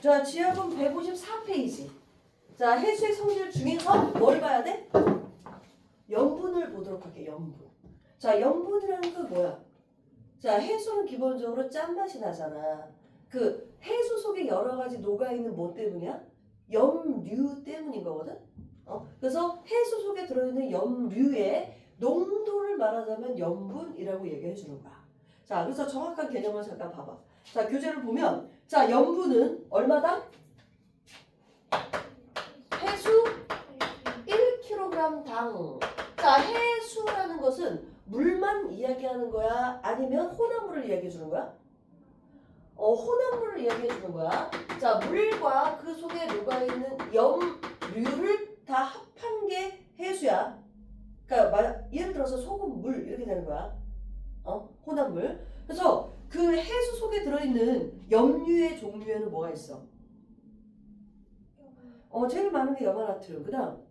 자, 지하본 154페이지. 자, 해수의 성질 중에서 뭘 봐야 돼? 염분을 보도록 할게요. 염분. 자, 염분이라는 건 뭐야? 자, 해수는 기본적으로 짠맛이 나잖아. 그 해수 속에 여러 가지 녹아 있는 뭐 때문이야? 염류 때문인 거거든. 어? 그래서 해수 속에 들어있는 염류의 농도를 말하자면 염분이라고 얘기해 주는 거야. 자, 그래서 정확한 개념을 잠깐 봐봐. 자, 교재를 보면 자, 염분은 얼마당? 해수 1kg당. 자, 해수라는 것은 물만 이야기하는 거야? 아니면 혼합물을 이야기해 주는 거야? 어, 혼합물을 이야기해 주는 거야. 자, 물과 그 속에 녹아있는 염류를 다 합한 게 해수야. 그러니까 말- 예를 들어서 소금, 물 이렇게 되는 거야. 어, 혼합물. 그래서 그 해수 속에 들어있는 염류의 종류에는 뭐가 있어? 어, 제일 많은 게 염화나트륨. 그 다음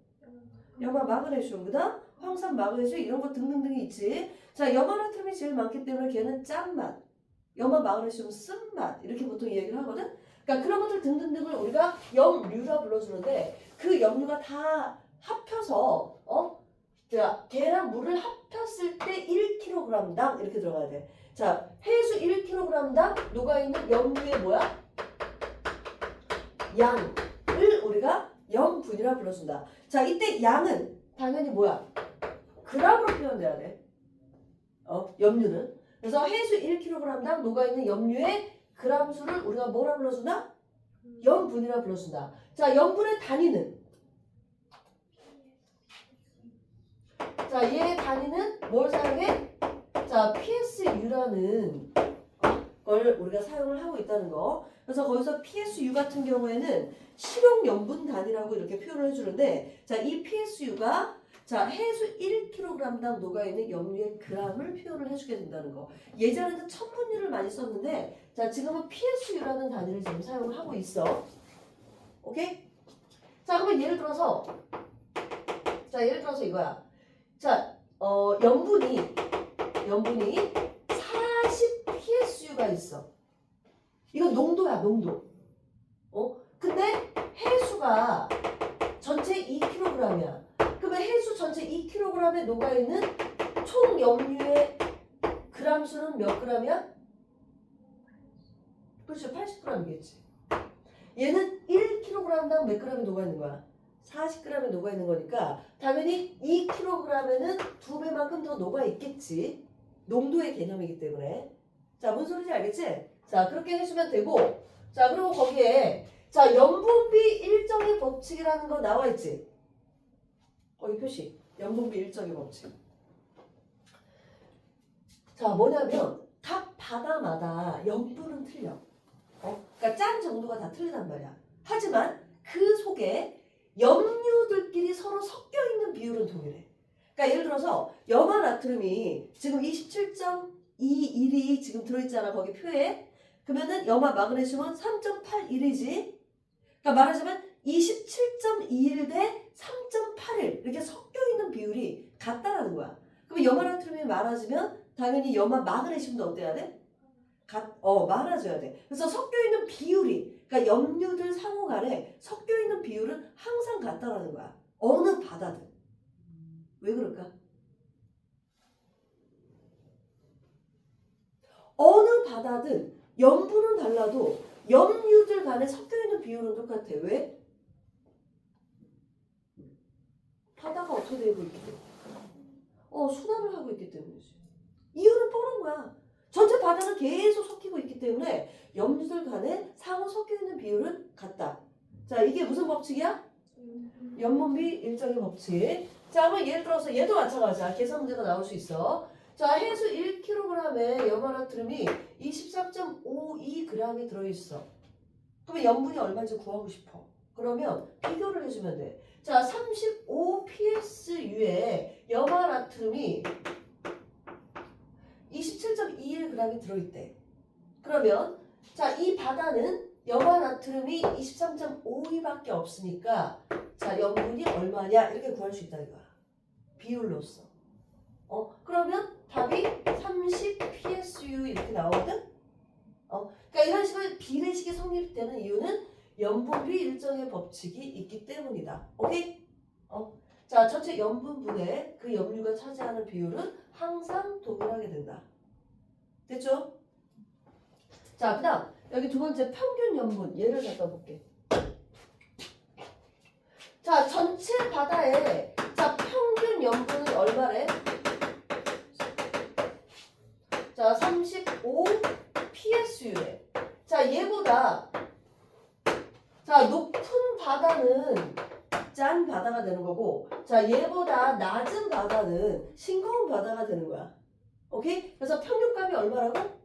염화 마그네슘. 그 다음 황산 마그네슘 이런 거 등등등이 있지. 자, 염화나트륨이 제일 많기 때문에 걔는 짠맛. 염화 마그네슘 쓴맛 이렇게 보통 얘기를 하거든. 그러니까 그런 것들 등등등을 우리가 염류라 불러주는데 그 염류가 다 합혀서 어? 자, 걔랑 물을 합혔을 때 1kg당 이렇게 들어가야 돼. 자, 해수 1kg당 녹아있는 염류의 뭐야? 양을 우리가 염분이라 불러준다. 자, 이때 양은 당연히 뭐야? 그람으로 표현돼야 돼. 어, 염류는. 그래서 해수 1kg당 녹아있는 염류의 그람 수를 우리가 뭐라 불러준다? 염분이라 불러준다. 자, 염분의 단위는? 자, 얘의 단위는 뭘 사용해? 자, PSU라는 걸 우리가 사용을 하고 있다는 거. 그래서 거기서 PSU 같은 경우에는 실용 염분 단위라고 이렇게 표현을 해주는데, 자, 이 PSU가 자, 해수 1kg당 녹아있는 염류의 그람을 표현을 해주게 된다는 거. 예전에는 천분율을 많이 썼는데, 자, 지금은 PSU라는 단위를 지금 사용을 하고 있어. 오케이? 자, 그러면 예를 들어서, 자, 예를 들어서 이거야. 자, 어, 염분이, 염분이 40 PSU가 있어. 이건 농도야, 농도. 어? 근데 해수가 전체 2kg이야. 그러면 해수 전체 2kg에 녹아있는 총 염류의 그람 수는 몇 g이야? 그렇죠, 80g이겠지. 얘는 1kg당 몇 g이 녹아있는 거야? 40g에 녹아있는 거니까 당연히 2kg에는 두 배만큼 더 녹아있겠지. 농도의 개념이기 때문에. 자, 무슨 소리인지 알겠지? 자, 그렇게 해주면 되고, 자, 그리고 거기에, 자, 염분비 일정의 법칙이라는 거 나와 있지? 거기 표시. 염분비 일정의 법칙. 자, 뭐냐면, 각 바다마다 염분은 틀려. 어? 그러니까 짠 정도가 다 틀리단 말이야. 하지만 그 속에 염류들끼리 서로 섞여 있는 비율은 동일해. 그러니까 예를 들어서 염화 나트륨이 지금 27.21이 지금 들어있잖아 거기 표에. 그러면은 염화 마그네슘은 3.81이지. 그러니까 말하자면 27.21 대 3.81 이렇게 섞여 있는 비율이 같다라는 거야. 그럼 염화 나트륨이 많아지면 당연히 염화 마그네슘도 어때야 돼? 같, 어 많아져야 돼. 그래서 섞여 있는 비율이 그러니까 염류들 상호 간에 섞여 있는 비율은 항상 같다라는 거야. 어느 바다든. 왜 그럴까? 어느 바다든 염분은 달라도 염류들 간에 섞여 있는 비율은 똑같아. 왜? 바다가 어떻게 되고 있기 때문에. 어, 순환을 하고 있기 때문이지. 이유는 뻔한 거야. 전체 바다는 계속 섞이고 있기 때문에 염류들 간에 상호 섞여 있는 비율은 같다. 자, 이게 무슨 법칙이야? 연분비 일정의 법칙. 자, 한번 예를 들어서 얘도 마찬가지야. 계산 문제가 나올 수 있어. 자, 해수 1kg에 염화나트륨이 23.52g이 들어있어. 그러면 염분이 얼마인지 구하고 싶어. 그러면 비교를 해주면 돼. 자, 35 PSU에 염화나트륨이 27.21g이 들어있대. 그러면 자, 이 바다는 염화 나트륨이 23.52밖에 없으니까 자, 염분이 얼마냐 이렇게 구할 수 있다는 거야. 비율로서. 어, 그러면 답이 30 PSU 이렇게 나오거든. 어, 그러니까 이런 식으로 비례식이 성립되는 이유는 염분비 일정의 법칙이 있기 때문이다. 오케이? 어. 자, 전체 염분분의 그 염류가 차지하는 비율은 항상 동일하게 된다. 됐죠? 자, 그 다음 여기 두 번째 평균 염분 얘를 갖다 볼게. 자, 전체 바다에 자 평균 염분은 얼마래? 자, 35 PSU래. 자, 얘보다 자 높은 바다는 짠 바다가 되는 거고, 자 얘보다 낮은 바다는 싱거운 바다가 되는 거야. 오케이? 그래서 평균값이 얼마라고?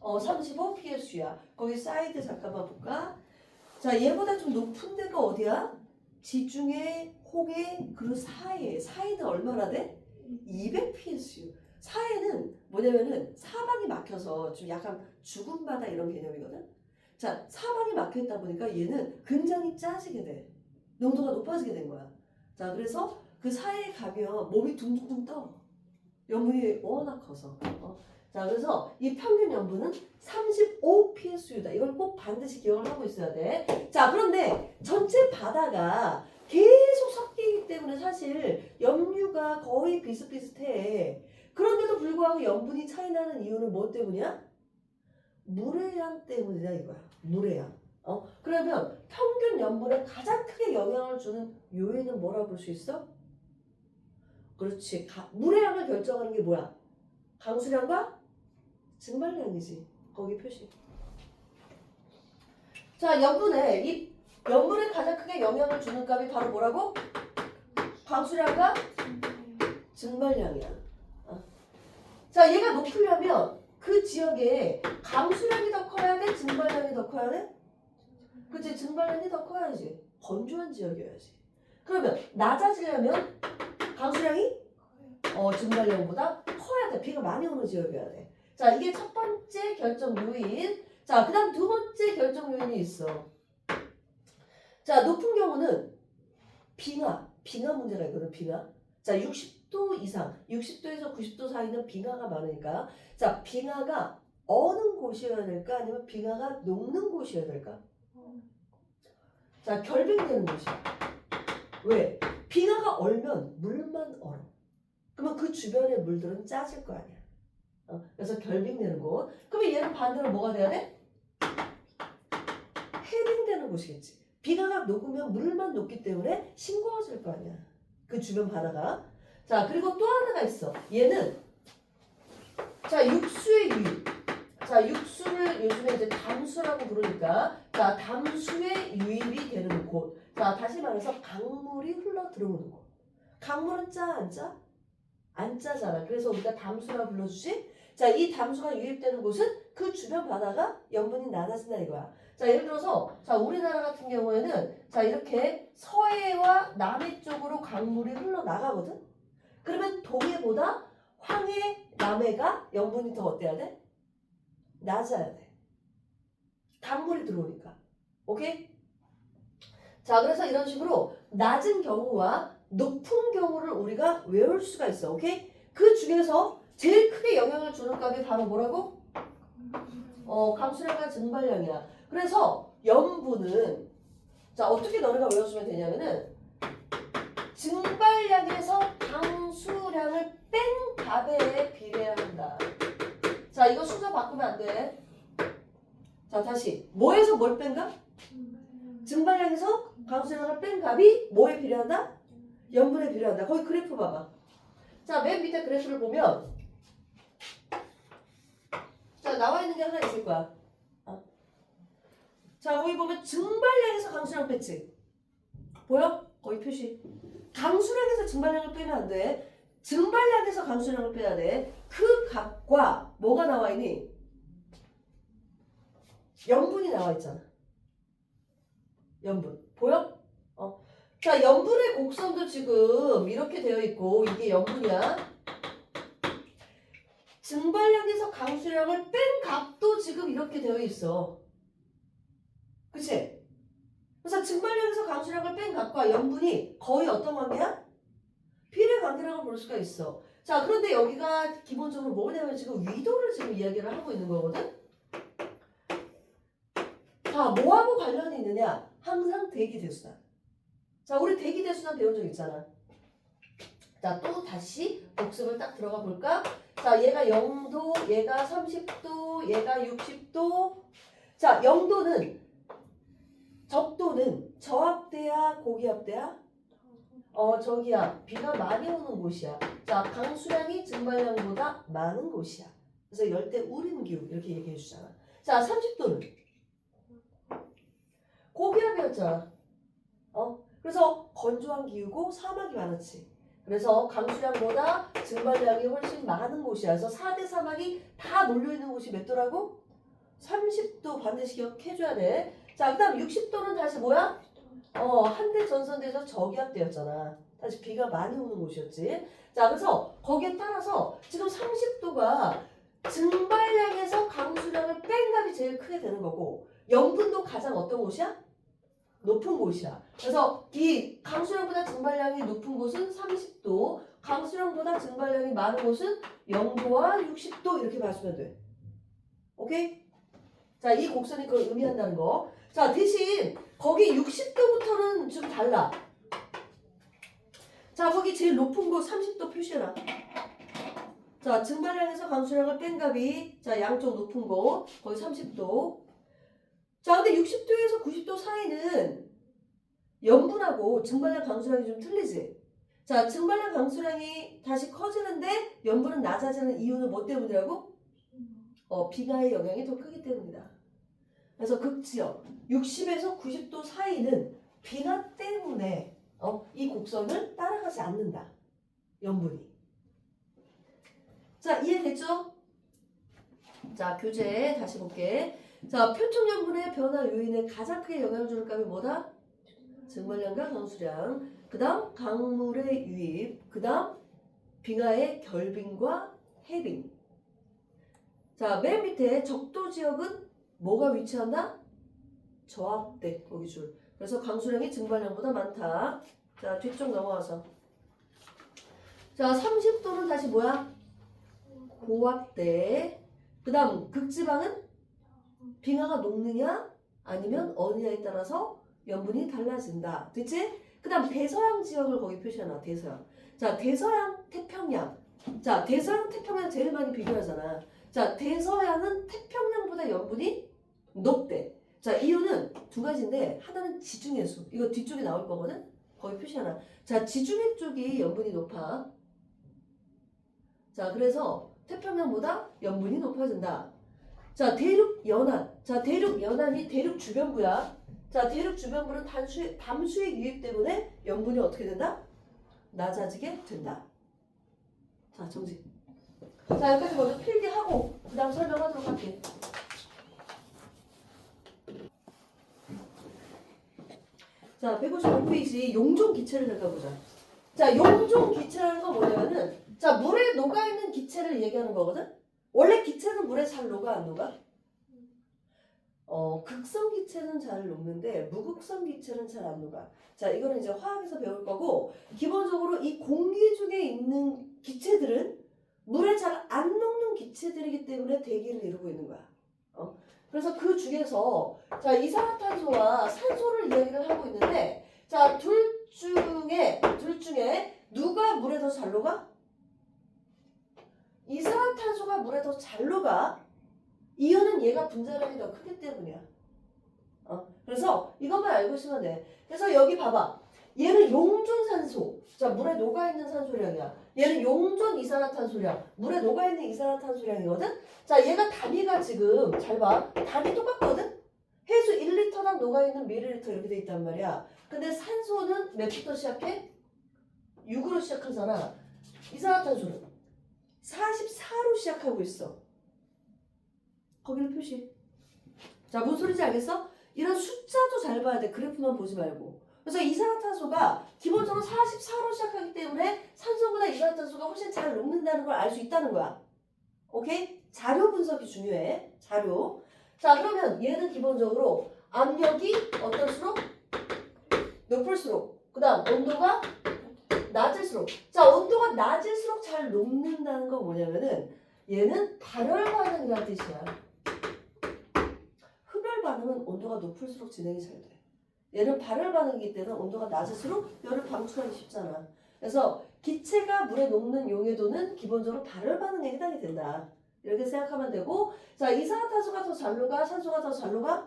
어, 35 PSU야. 거기 사이드 잠깐만 볼까? 자, 얘보다 좀 높은 데가 어디야? 지중해, 홍해, 그리고 사해. 사해는 얼마나 돼? 200 PSU. 사해는 뭐냐면은 사방이 막혀서 좀 약간 죽은 바다 이런 개념이거든. 자, 사방이 막혀 있다 보니까 얘는 굉장히 짜지게 돼. 농도가 높아지게 된 거야. 자, 그래서 그 사해에 가면 몸이 둥둥둥 떠. 염분이 워낙 커서. 어? 자, 그래서 이 평균 염분은 35 PSU다. 이걸 꼭 반드시 기억을 하고 있어야 돼. 자, 그런데 전체 바다가 계속 섞이기 때문에 사실 염류가 거의 비슷비슷해. 그런데도 불구하고 염분이 차이 나는 이유는 뭐 때문이야? 물의 양 때문이다 이거야. 물의 양. 어? 그러면 평균 염분에 가장 크게 영향을 주는 요인은 뭐라고 볼수 있어? 그렇지. 가- 물의 양을 결정하는 게 뭐야? 강수량과 증발량이지. 거기 표시. 자, 염분에 이 염분에 가장 크게 영향을 주는 값이 바로 뭐라고? 강수량과 증발량이야. 어. 자, 얘가 높으려면 그 지역에 강수량이 더 커야 돼? 증발량이 더 커야 돼? 그치, 증발량이 더 커야지. 건조한 지역이어야지. 그러면 낮아지려면 강수량이 어, 증발량보다 커야 돼. 비가 많이 오는 지역이어야 돼. 자, 이게 첫 번째 결정 요인. 자, 그 다음 두 번째 결정 요인이 있어. 자, 높은 경우는 빙하. 빙하 문제가 있거든, 빙하. 자, 60도 이상, 60도에서 90도 사이는 빙하가 많으니까. 자, 빙하가 어는 곳이어야 될까? 아니면 빙하가 녹는 곳이어야 될까? 자, 결빙되는 곳이야. 왜? 빙하가 얼면 물만 얼어. 그러면 그 주변의 물들은 짜질 거 아니야. 어, 그래서 결빙되는 곳. 그러면 얘는 반대로 뭐가 돼야 돼? 해빙되는 곳이겠지. 비가 녹으면 물만 녹기 때문에 싱거워질 거 아니야. 그 주변 바다가. 자, 그리고 또 하나가 있어. 얘는 자, 육수의 유입. 자, 육수를 요즘에 이제 담수라고 부르니까 자, 담수의 유입이 되는 곳. 자, 다시 말해서 강물이 흘러 들어오는 곳. 강물은 짜, 안 짜? 안 짜잖아. 그래서 우리가 담수라 불러주지. 자, 이 담수가 유입되는 곳은 그 주변 바다가 염분이 낮아진다 이거야. 자, 예를 들어서 자, 우리나라 같은 경우에는 자, 이렇게 서해와 남해 쪽으로 강물이 흘러나가거든. 그러면 동해보다 황해, 남해가 염분이 더 어때야 돼? 낮아야 돼. 강물이 들어오니까. 오케이? 자, 그래서 이런 식으로 낮은 경우와 높은 경우를 우리가 외울 수가 있어. 오케이? 그 중에서 제일 크게 영향을 주는 값이 바로 뭐라고? 어, 강수량과 증발량이야. 그래서 염분은 자, 어떻게 너네가 외워주면 되냐면은 증발량에서 강수량을 뺀 값에 비례한다. 자, 이거 순서 바꾸면 안 돼. 자, 다시. 뭐에서 뭘 뺀가? 증발량에서 강수량을 뺀 값이 뭐에 비례한다? 염분에 비례한다. 거기 그래프 봐봐. 자, 맨 밑에 그래프를 보면 자, 나와 있는 게 하나 있을 거야. 어. 자, 거기 보면 증발량에서 강수량 뺐지. 보여? 거기 표시. 강수량에서 증발량을 빼면 안 돼. 증발량에서 강수량을 빼야 돼. 그 값과 뭐가 나와 있니? 염분이 나와 있잖아. 염분. 보여? 어. 자, 염분의 곡선도 지금 이렇게 되어 있고 이게 염분이야. 증발량에서 강수량을 뺀 값도 지금 이렇게 되어 있어. 그치? 그래서 증발량에서 강수량을 뺀 값과 염분이 거의 어떤 관계야? 비례 관계라고 볼 수가 있어. 자, 그런데 여기가 기본적으로 뭐냐면 지금 위도를 지금 이야기를 하고 있는 거거든? 자, 뭐하고 관련이 있느냐? 항상 대기 대수단. 자, 우리 대기 대수단 배운 적 있잖아. 자, 또 다시 복습을 딱 들어가 볼까? 자, 얘가 0도, 얘가 30도, 얘가 60도. 자, 0도는 적도는 저압대야, 고기압대야? 어, 저기야. 비가 많이 오는 곳이야. 자, 강수량이 증발량보다 많은 곳이야. 그래서 열대 우림 기후 이렇게 얘기해 주잖아. 자, 30도는 고기압이었잖아. 어? 그래서 건조한 기후고 사막이 많았지. 그래서 강수량보다 증발량이 훨씬 많은 곳이야. 그래서 4대 사막이 다 몰려있는 곳이 몇 도라고? 30도 반드시 기억해줘야 돼. 자, 그 다음 60도는 다시 뭐야? 어, 한대 전선대에서 저기압대였잖아. 다시 비가 많이 오는 곳이었지. 자, 그래서 거기에 따라서 지금 30도가 증발량에서 강수량을 뺀 값이 제일 크게 되는 거고, 염분도 가장 어떤 곳이야? 높은 곳이야. 그래서 이 강수량보다 증발량이 높은 곳은 30도, 강수량보다 증발량이 많은 곳은 0도와 60도 이렇게 봐주면 돼. 오케이? 자, 이 곡선이 그걸 의미한다는 거. 자, 대신 거기 60도부터는 좀 달라. 자, 거기 제일 높은 곳 30도 표시해라. 자, 증발량에서 강수량을 뺀 값이 자, 양쪽 높은 곳 거기 30도. 자, 근데 60도에서 90도 사이는 염분하고 증발량 강수량이 좀 틀리지. 자, 증발량 강수량이 다시 커지는데 염분은 낮아지는 이유는 뭐 때문이라고? 어, 비가의 영향이 더 크기 때문이다. 그래서 극지역 60에서 90도 사이는 비가 때문에 어, 이 곡선을 따라가지 않는다. 염분이. 자, 이해됐죠? 자, 교재 다시 볼게. 자, 표층염분의 변화 요인에 가장 크게 영향을 주는 값이 뭐다? 증발량과 강수량. 그 다음 강물의 유입. 그 다음 빙하의 결빙과 해빙. 자, 맨 밑에 적도 지역은 뭐가 위치한다? 저압대 거기 줄. 그래서 강수량이 증발량보다 많다. 자, 뒤쪽 넘어와서. 자, 30도는 다시 뭐야? 고압대. 그 다음 극지방은 빙하가 녹느냐 아니면 어느냐에 따라서 염분이 달라진다. 됐지? 그 다음 대서양 지역을 거기 표시해놔. 대서양. 자, 대서양 태평양. 자, 대서양 태평양 제일 많이 비교하잖아. 자, 대서양은 태평양보다 염분이 높대. 자, 이유는 두 가지인데 하나는 지중해수. 이거 뒤쪽에 나올 거거든. 거기 표시하나. 자, 지중해 쪽이 염분이 높아. 자, 그래서 태평양보다 염분이 높아진다. 자, 대륙 연안. 자, 대륙 연안이 대륙 주변부야. 자, 대륙 주변부는 단수, 담수의 유입 때문에 염분이 어떻게 된다? 낮아지게 된다. 자, 정지. 자, 여기까지 먼저 필기하고 그 다음 설명하도록 할게. 자, 155페이지 용종 기체를 읽어보자. 자, 용종 기체라는 건 뭐냐면은 자, 물에 녹아있는 기체를 얘기하는 거거든? 원래 기체는 물에 잘 녹아, 안 녹아? 어, 극성 기체는 잘 녹는데 무극성 기체는 잘 안 녹아. 자, 이거는 이제 화학에서 배울 거고 기본적으로 이 공기 중에 있는 기체들은 물에 잘 안 녹는 기체들이기 때문에 대기를 이루고 있는 거야. 어? 그래서 그 중에서 자 이산화탄소와 산소를 이야기를 하고 있는데 자 둘 중에 둘 중에 누가 물에 더 잘 녹아? 이산화탄소가 물에 더 잘 녹아. 이유는 얘가 분자량이 더 크기 때문이야. 어? 그래서 이것만 알고 있으면 돼. 그래서 여기 봐봐. 얘는 용존산소. 자, 물에 녹아있는 산소량이야. 얘는 용존 이산화탄소량. 물에 녹아있는 이산화탄소량이거든? 자, 얘가 단위가 지금, 잘 봐. 단위 똑같거든? 해수 1리터당 녹아있는 밀리리터 이렇게 돼 있단 말이야. 근데 산소는 몇부터 시작해? 6으로 시작하잖아. 이산화탄소는 44로 시작하고 있어. 거기를 표시. 자, 무슨 소리인지 알겠어? 이런 숫자도 잘 봐야 돼. 그래프만 보지 말고. 그래서 이산화탄소가 기본적으로 44로 시작하기 때문에 산소보다 이산화탄소가 훨씬 잘 녹는다는 걸 알 수 있다는 거야. 오케이? 자료 분석이 중요해. 자료. 자, 그러면 얘는 기본적으로 압력이 어떨수록 높을수록 그 다음 온도가 낮을수록 자 온도가 낮을수록 잘 녹는다는 건 뭐냐면은 얘는 발열 반응이라는 뜻이야 흡열 반응은 온도가 높을수록 진행이 잘 돼. 얘는 발열 반응이기 때문에 온도가 낮을수록 열을 방출하기 쉽잖아. 그래서 기체가 물에 녹는 용해도는 기본적으로 발열 반응에 해당이 된다. 이렇게 생각하면 되고, 자 이산화탄소가 더 잘 녹아, 산소가 더 잘 녹아?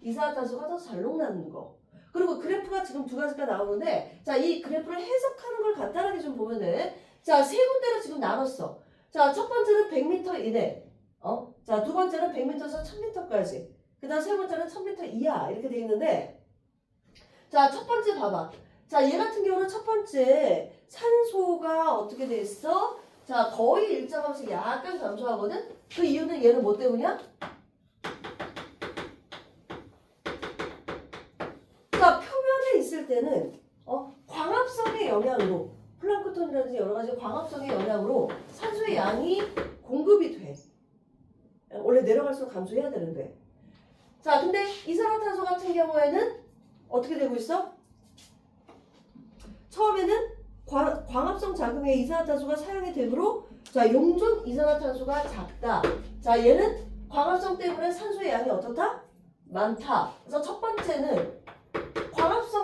이산화탄소가 더 잘 녹는 거. 그리고 그래프가 지금 두 가지가 나오는데, 자 이 그래프를 해석하는 걸 간단하게 좀 보면 돼. 자세 군데로 지금 나눴어. 자 첫 번째는 100m 이내, 어? 자 두 번째는 100m에서 1000m까지. 그다음 세 번째는 1000m 이하 이렇게 돼 있는데, 자 첫 번째 봐봐. 자 얘 같은 경우는 첫 번째 산소가 어떻게 돼 있어? 자 거의 일정하면서 약간 감소하거든. 그 이유는 얘는 뭐 때문이야? 자 표면에 있을 때는 어 광합성의 영향으로 플랑크톤이라든지 여러 가지 광합성의 영향으로 산소의 양이 공급이 돼. 원래 내려갈수록 감소해야 되는데. 자 근데 이산화탄소 같은 경우에는 어떻게 되고 있어? 처음에는 광, 광합성 작용에 이산화탄소가 사용이 되므로 자 용존 이산화탄소가 작다. 자 얘는 광합성 때문에 산소의 양이 어떻다? 많다. 그래서 첫 번째는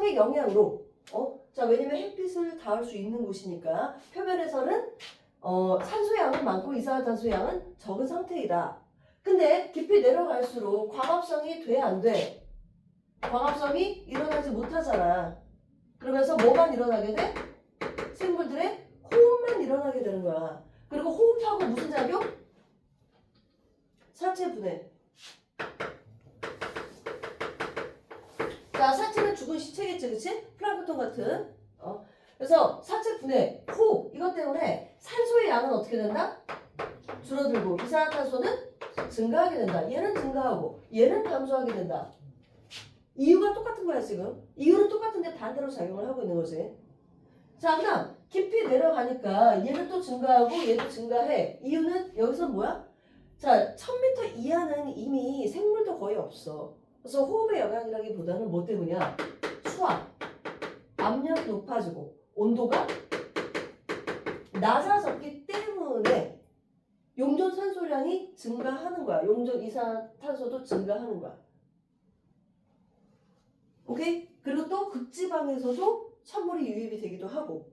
광합성의 영향으로 어? 자 왜냐면 햇빛을 닿을 수 있는 곳이니까 표면에서는 어, 산소 양은 많고 이산화탄소 양은 적은 상태이다. 근데 깊이 내려갈수록 광합성이 돼 안 돼? 광합성이 일어나지 못하잖아. 그러면서 뭐만 일어나게 돼? 생물들의 호흡만 일어나게 되는 거야. 그리고 호흡하고 무슨 작용? 사체 분해. 자, 사체는 죽은 시체겠지, 그치? 플랑크톤 같은. 어. 그래서 사체 분해, 호흡, 이것 때문에 산소의 양은 어떻게 된다? 줄어들고, 이산화탄소는 증가하게 된다. 얘는 증가하고, 얘는 감소하게 된다. 이유가 똑같은 거야, 지금. 이유는 똑같은데 반대로 작용을 하고 있는 거지. 자, 그 다음, 깊이 내려가니까 얘는 또 증가하고 얘도 증가해. 이유는 여기서 뭐야? 자, 1000m 이하는 이미 생물도 거의 없어. 그래서 호흡의 영향이라기보다는 뭐 때문이야? 수압, 압력이 높아지고 온도가 낮아졌기 때문에 용존 산소량이 증가하는 거야. 용존 이산화탄소도 증가하는 거야. 오케이? 그리고 또 극지방에서도 찬물이 유입이 되기도 하고.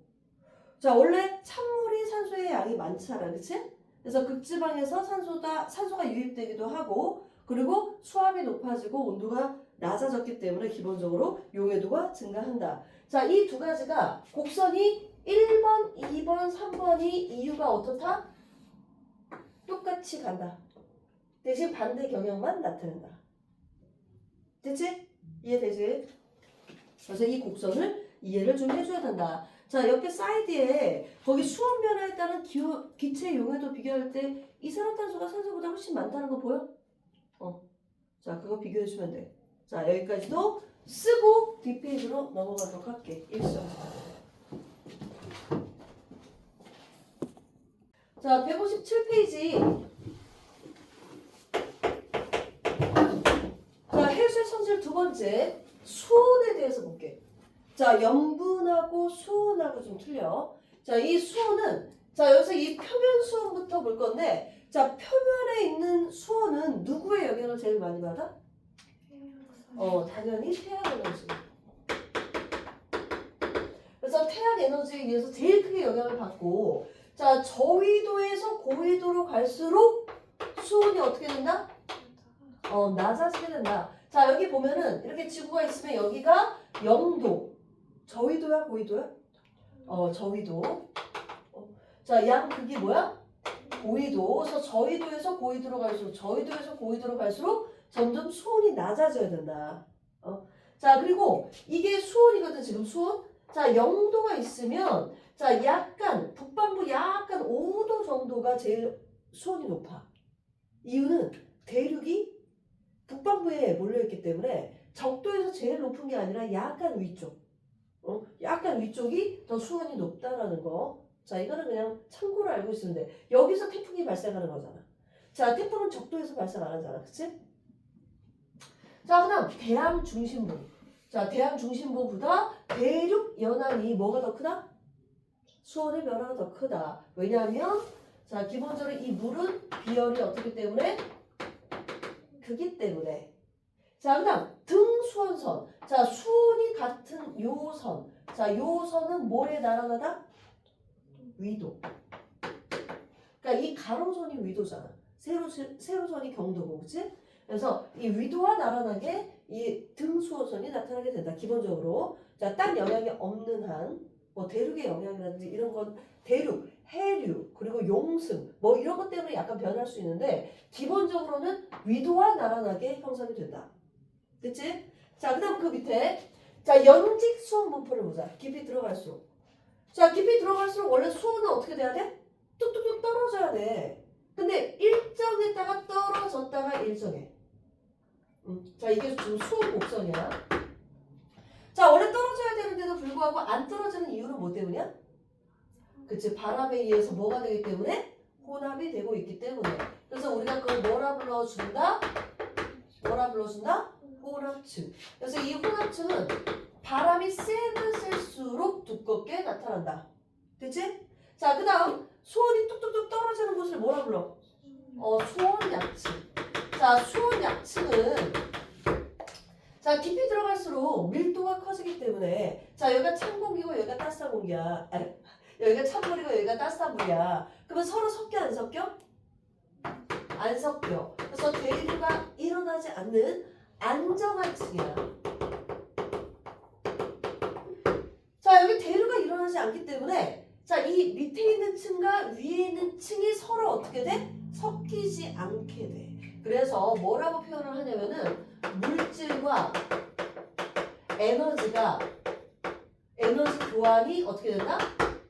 자, 원래 찬물이 산소의 양이 많잖아. 그치? 그래서 극지방에서 산소가, 산소가 유입되기도 하고, 그리고 수압이 높아지고 온도가 낮아졌기 때문에 기본적으로 용해도가 증가한다. 자, 이 두 가지가 곡선이 1번, 2번, 3번이 이유가 어떻다? 똑같이 간다. 대신 반대 경향만 나타낸다. 됐지? 이해되지? 그래서 이 곡선을 이해를 좀 해줘야 된다. 자, 옆에 사이드에 거기 수온 변화에 따른 기체 용해도 비교할 때 이산화탄소가 산소보다 훨씬 많다는 거 보여? 어. 자, 그거 비교해 주면 돼. 자, 여기까지도 쓰고 뒷페이지로 넘어가도록 할게. 일선. 자, 157페이지. 자, 해수의 성질 두 번째. 수온에 대해서 볼게. 자, 염분하고 수온하고 좀 틀려. 자, 이 수온은 자, 여기서 이 표면 수온부터 볼 건데 자, 표면에 있는 수온은 누구의 영향을 제일 많이 받아? 어, 당연히 태양 에너지. 그래서 태양 에너지에 의해서 제일 크게 영향을 받고 자, 저위도에서 고위도로 갈수록 수온이 어떻게 된다? 어, 낮아지게 된다. 자, 여기 보면은 이렇게 지구가 있으면 여기가 0도. 저위도야, 고위도야? 어, 저위도. 어, 자, 양 극이 뭐야? 고위도. 그래서 저위도에서 고위도로 갈수록, 저위도에서 고위도로 갈수록 점점 수온이 낮아져야 된다. 어. 자, 그리고 이게 수온이거든, 지금 수온. 자, 0도가 있으면, 자, 약간, 북반부 약간 5도 정도가 제일 수온이 높아. 이유는 대륙이 북반부에 몰려있기 때문에 적도에서 제일 높은 게 아니라 약간 위쪽. 어? 약간 위쪽이 더 수온이 높다라는 거. 자, 이거는 그냥 참고로 알고 돼. 여기서 태풍이 발생하는 거잖아. 자, 태풍은 적도에서 발생 안 하잖아. 그치? 자, 그 다음, 대양 중심부. 자, 대양 중심부보다 대륙 연안이 뭐가 더 크다? 수온의 변화가 더 크다. 왜냐하면, 자, 기본적으로 이 물은 비열이 어떻기 때문에? 크기 때문에. 자, 그 다음, 등수원선. 자, 수온이 같은 요 선. 자, 요 선은 뭐에 날아가다? 위도. 그러니까 이 가로선이 위도잖아. 세로, 세로선이 경도고, 그치? 그래서 이 위도와 나란하게 이 등수호선이 나타나게 된다. 기본적으로. 자, 딴 영향이 없는 한, 뭐 대륙의 영향이라든지 이런 건 대륙, 해류, 그리고 용승, 뭐 이런 것 때문에 약간 변할 수 있는데, 기본적으로는 위도와 나란하게 형성이 된다. 그치? 자, 그 다음 그 밑에. 자, 연직 수온 분포를 보자. 깊이 들어갈수록. 자, 깊이 들어갈수록 원래 수온은 어떻게 돼야 돼? 뚝뚝뚝 떨어져야 돼. 근데 일정에다가 떨어졌다가 일정에. 음, 자, 이게 지금 수온 곡선이야. 자, 원래 떨어져야 되는데도 불구하고 안 떨어지는 이유는 뭐 때문이야? 그치, 바람에 의해서 뭐가 되기 때문에? 혼합이 되고 있기 때문에. 그래서 우리가 그걸 뭐라 불러준다? 뭐라 불러준다? 혼합층. 그래서 이 혼합층은 바람이 세면 셀수록 두껍게 나타난다. 그치? 자, 그 다음, 수온이 뚝뚝뚝 떨어지는 곳을 뭐라 불러? 어, 수온 약층. 자, 수온 약층은 자, 깊이 들어갈수록 밀도가 커지기 때문에 자, 여기가 찬 공기고 여기가 따뜻한 공기야. 아니, 여기가 찬 물이고 여기가 따뜻한 물이야. 그러면 서로 섞여 안 섞여? 안 섞여. 그래서 대류가 일어나지 않는 안정한 층이야. 일어나지 않기 때문에 자, 이 밑에 있는 층과 위에 있는 층이 서로 어떻게 돼? 섞이지 않게 돼. 그래서 뭐라고 표현을 하냐면은 물질과 에너지가 에너지 교환이 어떻게 된다?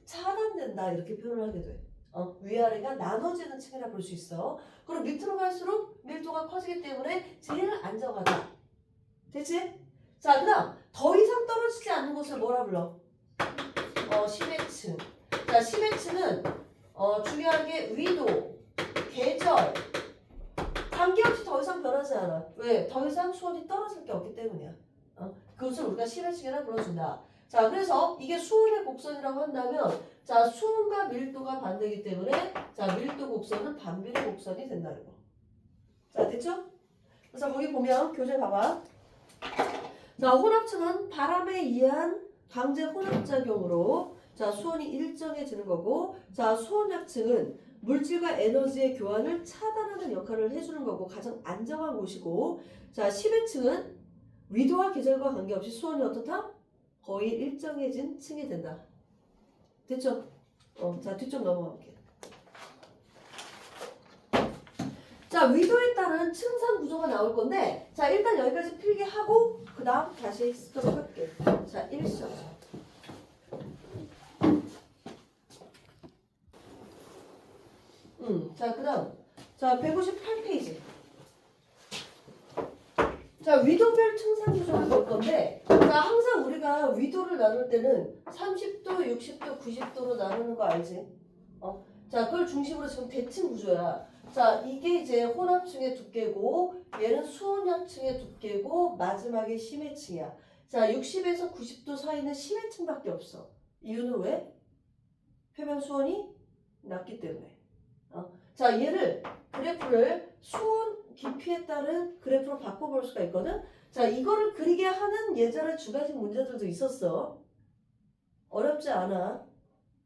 차단된다 이렇게 표현을 하게 돼. 어, 위아래가 나눠지는 층이라 볼 수 있어. 그럼 밑으로 갈수록 밀도가 커지기 때문에 제일 안정하다. 됐지? 자, 그다음 더 이상 떨어지지 않는 곳을 뭐라 불러? 어, 심해층. 자, 심해층은 어, 중요한 게 위도, 계절, 관계없이 더 이상 변하지 않아. 왜? 더 이상 수온이 떨어질 게 없기 때문이야. 어? 그것을 우리가 심해층이라 불러준다. 자, 그래서 이게 수온의 곡선이라고 한다면, 자, 수온과 밀도가 반대이기 때문에, 자, 밀도 곡선은 반비례 곡선이 된다는 거. 자, 됐죠? 그래서 거기 보면 교재 봐봐. 자, 혼합층은 바람에 의한 강제 혼합작용으로 자, 수온이 일정해지는 거고, 자, 수온 약층은 물질과 에너지의 교환을 차단하는 역할을 해주는 거고 가장 안정한 곳이고 자 10회층은 위도와 계절과 관계없이 수온이 어떻다? 거의 일정해진 층이 된다. 됐죠? 어, 자 뒤쪽 넘어갈게요. 자 위도에 따른 층상 구조가 나올 건데 자 일단 여기까지 필기하고 그 다음 다시 쓰도록 할게요. 자 1시 음, 자, 그 다음. 자, 158페이지. 자, 위도별 층상 구조를 볼 건데, 자, 항상 우리가 위도를 나눌 때는 30도, 60도, 90도로 나누는 거 알지? 어? 자, 그걸 중심으로 지금 대칭 구조야. 자, 이게 이제 혼합층의 두께고, 얘는 수온약층의 두께고, 마지막에 심해층이야. 자, 60에서 90도 사이는 심해층밖에 없어. 이유는 왜? 표면 수온이 낮기 때문에. 자, 얘를 그래프를 수온 깊이에 따른 그래프로 바꿔볼 수가 있거든. 자, 이거를 그리게 하는 예전에 주관식 문제들도 있었어. 어렵지 않아.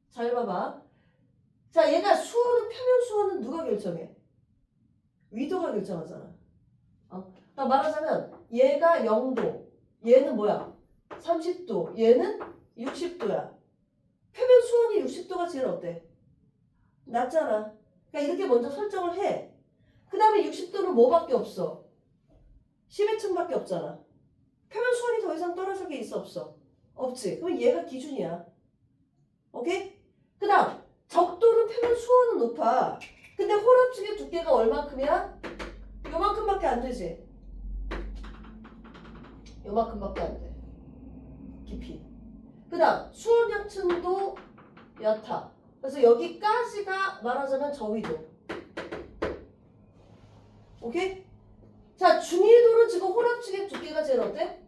잘 봐봐. 자, 얘가 수온은 표면 수온은 누가 결정해? 위도가 결정하잖아. 어? 그러니까 말하자면 얘가 0도, 얘는 뭐야? 30도, 얘는 60도야. 표면 수온이 60도가 제일 어때? 낮잖아. 그러니까 이렇게 먼저 설정을 해. 그 다음에 60도는 뭐밖에 없어? 10회층밖에 없잖아. 표면 수온이 더 이상 떨어질 게 있어 없어? 없지. 그럼 얘가 기준이야. 오케이? 그 다음 적도는 표면 수온은 높아. 근데 혼합층의 두께가 얼마큼이야? 요만큼밖에 안 되지. 요만큼밖에 안 돼. 깊이. 그 다음 수온약층도 얕아. 그래서 여기까지가 말하자면 저위도. 오케이? 자, 중위도는 지금 혼합층의 두께가 제일 어때?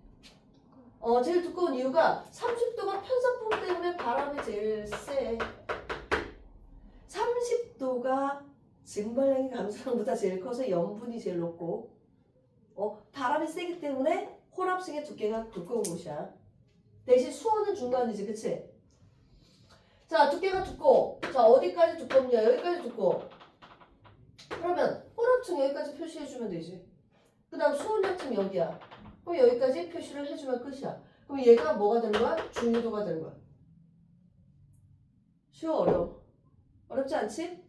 어, 제일 두꺼운 이유가 30도가 편사풍 때문에 바람이 제일 세. 30도가 증발량이 감소량보다 제일 커서 염분이 제일 높고, 어, 바람이 세기 때문에 홀합층의 두께가 두꺼운 곳이야. 대신 수원은 중간이지, 그치? 자, 두께가 두꺼워. 자, 어디까지 두껍냐? 여기까지 두꺼워. 그러면 홀합층 여기까지 표시해주면 되지. 그 다음 수원약층 여기야. 그럼 여기까지 표시를 해주면 끝이야. 그럼 얘가 뭐가 되는 거야? 중위도가 되는 거야. 쉬워, 어려워? 어렵지 않지?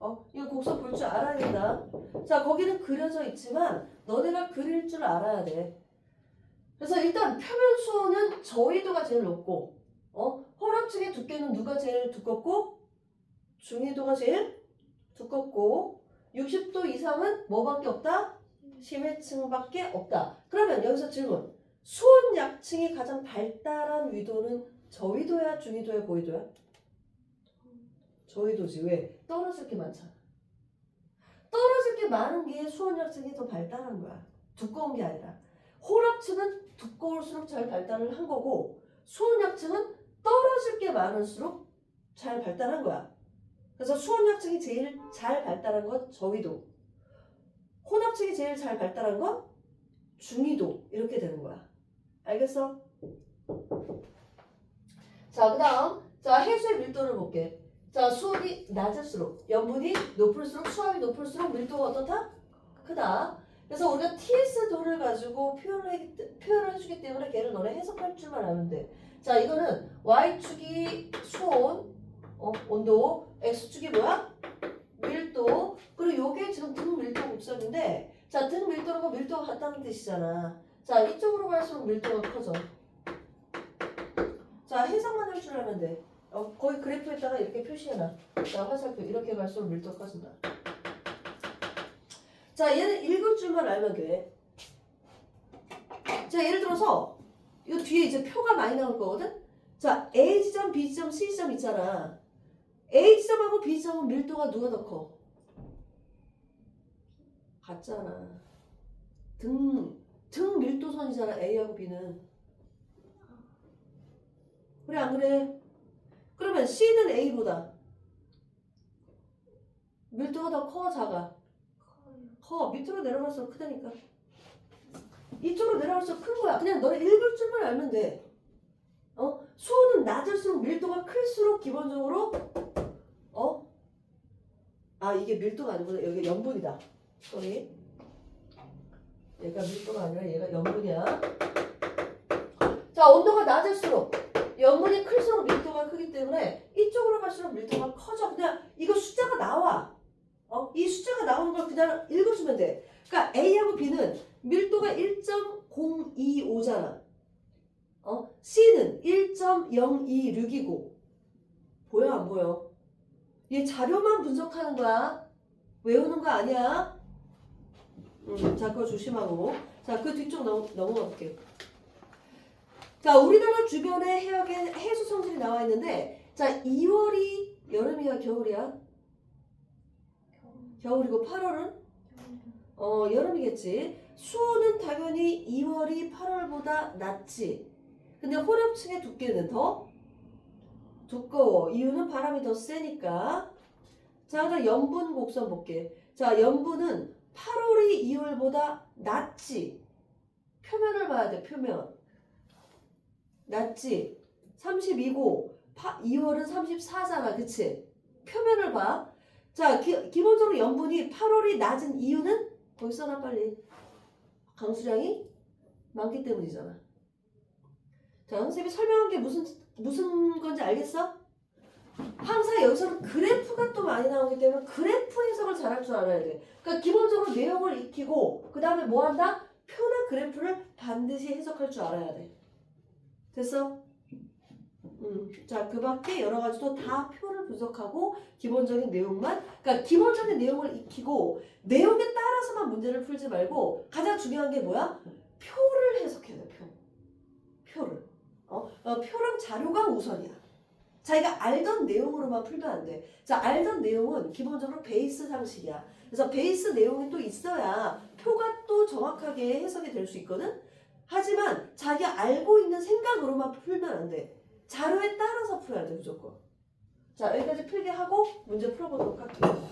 어, 이거 곡선 볼 줄 알아야 된다. 자, 거기는 그려져 있지만 너네가 그릴 줄 알아야 돼. 그래서 일단 표면 수온은 저위도가 제일 높고, 어, 혈압층의 두께는 누가 제일 두껍고, 중위도가 제일 두껍고, 60도 이상은 뭐밖에 없다? 심해층밖에 없다. 그러면 여기서 질문. 수온 약층이 가장 발달한 위도는 저위도야, 중위도야, 고위도야? 저위도지. 왜? 떨어질 게 많잖아. 떨어질 게 많은 게 수온 약층이 더 발달한 거야. 두꺼운 게 아니라. 홀압층은 두꺼울수록 잘 발달을 한 거고 수온 약층은 떨어질 게 많을수록 잘 발달한 거야. 그래서 수온 약층이 제일 잘 발달한 건 저위도. 혼합층이 제일 잘 발달한 건 중위도. 이렇게 되는 거야. 알겠어? 자, 그 다음. 자, 해수의 밀도를 볼게. 자, 수온이 낮을수록, 염분이 높을수록, 수압이 높을수록 밀도가 어떻다? 크다. 그래서 우리가 TS 도를 가지고 표현을, 해, 표현을 해주기 때문에 걔를 너네 해석할 줄만 돼. 자, 이거는 Y축이 수온, 어, 온도, X축이 뭐야? 밀도. 그리고 요게 지금 등 밀도 곡선인데, 자, 등 밀도라고 밀도가 같다는 뜻이잖아. 자, 이쪽으로 갈수록 밀도가 커져. 자, 해석만 할 줄 알면 돼. 어, 거기 그래프에다가 이렇게 표시해놔. 자, 화살표 이렇게 갈수록 밀도가 커진다. 자, 얘는 읽을 줄만 알면 돼. 자, 예를 들어서 이 뒤에 이제 표가 많이 나올 거거든. 자, A 지점, B 지점, C 지점 있잖아. A 지점하고 B 지점은 밀도가 누가 더 커? 같잖아. 등, 등 밀도선이잖아. A하고 B는. 그래 안 그래? 그러면 C는 A보다 밀도가 더 커, 작아? 커. 밑으로 내려갈수록 크다니까. 이쪽으로 내려갈수록 큰 거야. 그냥 너네 읽을 줄만 알면 돼. 어? 수온은 낮을수록 밀도가 클수록 기본적으로 어? 아 이게 밀도가 아니구나. 여기 염분이다. 쏘리. 얘가 밀도가 아니라 얘가 염분이야. 자 온도가 낮을수록 염분이 클수록 밀도가 크기 때문에 이쪽으로 갈수록 밀도가 커져. 그냥 이거 숫자가 나와. 어? 이 숫자가 나오는 걸 그냥 읽어주면 돼. 그러니까 A하고 B는 밀도가 1.025잖아. 어? C는 1.026이고. 보여 안 보여? 얘 자료만 분석하는 거야. 외우는 거 아니야. 음, 자, 그거 조심하고. 자, 그 뒤쪽 넘, 넘어가 볼게요. 자, 우리나라 주변에 해역에 해수 성질이 나와 있는데, 자, 2월이 여름이야, 겨울이야? 겨울이고 8월은 어 여름이겠지. 수온은 당연히 2월이 8월보다 낮지. 근데 호렵층의 두께는 더 두꺼워. 이유는 바람이 더 세니까. 자, 그다음 염분 곡선 볼게. 자, 염분은 8월이 2월보다 낮지. 표면을 봐야 돼. 표면. 낮지. 32고 2월은 34잖아. 그치? 표면을 봐. 자, 기, 기본적으로 염분이 8월이 낮은 이유는 거기 써놔 빨리. 강수량이 많기 때문이잖아. 자, 선생님이 설명한 게 무슨 무슨 건지 알겠어? 항상 여기서는 그래프가 또 많이 나오기 때문에 그래프 해석을 잘할 줄 알아야 돼. 그러니까 기본적으로 내용을 익히고 그 다음에 뭐 한다? 표나 그래프를 반드시 해석할 줄 알아야 돼. 됐어? 음, 자, 그 밖에 여러 가지도 다 표를 분석하고 기본적인 내용만, 그러니까 기본적인 내용을 익히고 내용에 따라서만 문제를 풀지 말고 가장 중요한 게 뭐야? 표를 해석해야 돼, 표. 표를. 어? 어, 표랑 자료가 우선이야. 자기가 알던 내용으로만 풀면 안 돼. 자, 알던 내용은 기본적으로 베이스 상식이야. 그래서 베이스 내용이 또 있어야 표가 또 정확하게 해석이 될 수 있거든? 하지만 자기가 알고 있는 생각으로만 풀면 안 돼. 자료에 따라서 풀어야 돼 무조건. 자 여기까지 풀게 하고 문제 풀어보도록 할게요.